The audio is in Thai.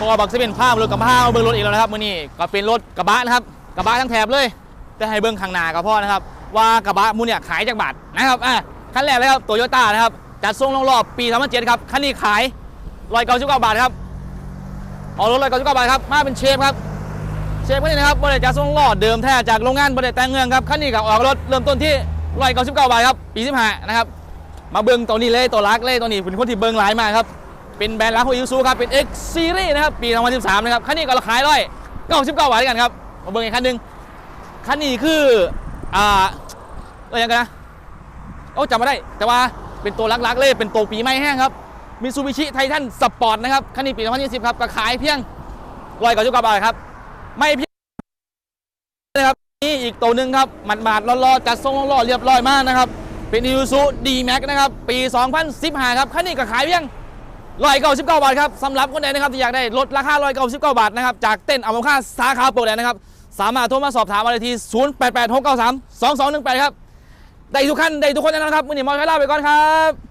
พอบักจะเป็นภาพรถกระบะเอาเบิ้งรถอีกแล้วนะครับมื่อนี้ก็เป็นรถกระบะนะครับกระบะทั้งแถบเลย แต่ให้เบิ้งข้างหน้าก็พอนะครับ ว่ากระบะมูเนี่ยขายจากบาทนะครับอะคันแรกเลยครับโตโยต้านะครับจัดส่งลงรอบปี2007ครับคันนี้ขายร้อยเก้าสิบเก้าบาทครับออกรถร้อยเก้าสิบเก้าบาทครับมาเป็นเชฟครับเชฟคันนี้นะครับบริษัทส่งลอดเดิมแท้จากโรงงานบริษัทแต่งเมืองครับคันนี้กับออกรถเริ่มต้นที่ร้อยเก้าสิบเก้าบาทครับปีสิบห้านะครับมาเบิ้งตัวนี้เลยตัวรักเลยตัวนี้เป็นคนที่เบิ้งหลายมากครับ เป็นแบรนด์รักของยูซูครับ เป็น X Series นะครับ ปี 2013 นะครับ คันนี้ก็ราคาร้อยเก้าสิบเก้าบาทด้วยกันครับ มาเบิ้งอีกคันหนึ่งคันนี้คือ อ่าเออยังไงนะโอ้จำไม่ได้ แต่ว่าเป็นตัวรักๆเลย เป็นตัวปีใหม่แห้งครับมิซูบิชิไททันสปอร์ตนะครับ คันนี้ปี 2020 ครับก็ขายเพียงร้อยเก้าสิบเก้าบาทครับ ไม่เพียงนะครับ นี่อีกตัวหนึ่งครับหมัดๆรอๆจัดทรงรอๆเรียบร้อยมากนะครับ เป็นอี u ซูดีแม็กนะครับ ปี 2015 ครับ คันนี้ก็ขายเพียง 199บาทครับสำหรับคนใดนะครับที่อยากได้ลดราคา199บาทนะครับจากเต้นเอามาค่าสาขาโปรแดนนะครับสามารถโทรมาสอบถามมาได้ที่0886932218ครับได้ทุกขั้นได้ทุกคนแน่นอนครับวันนี้มอสไลาไปก่อนครับ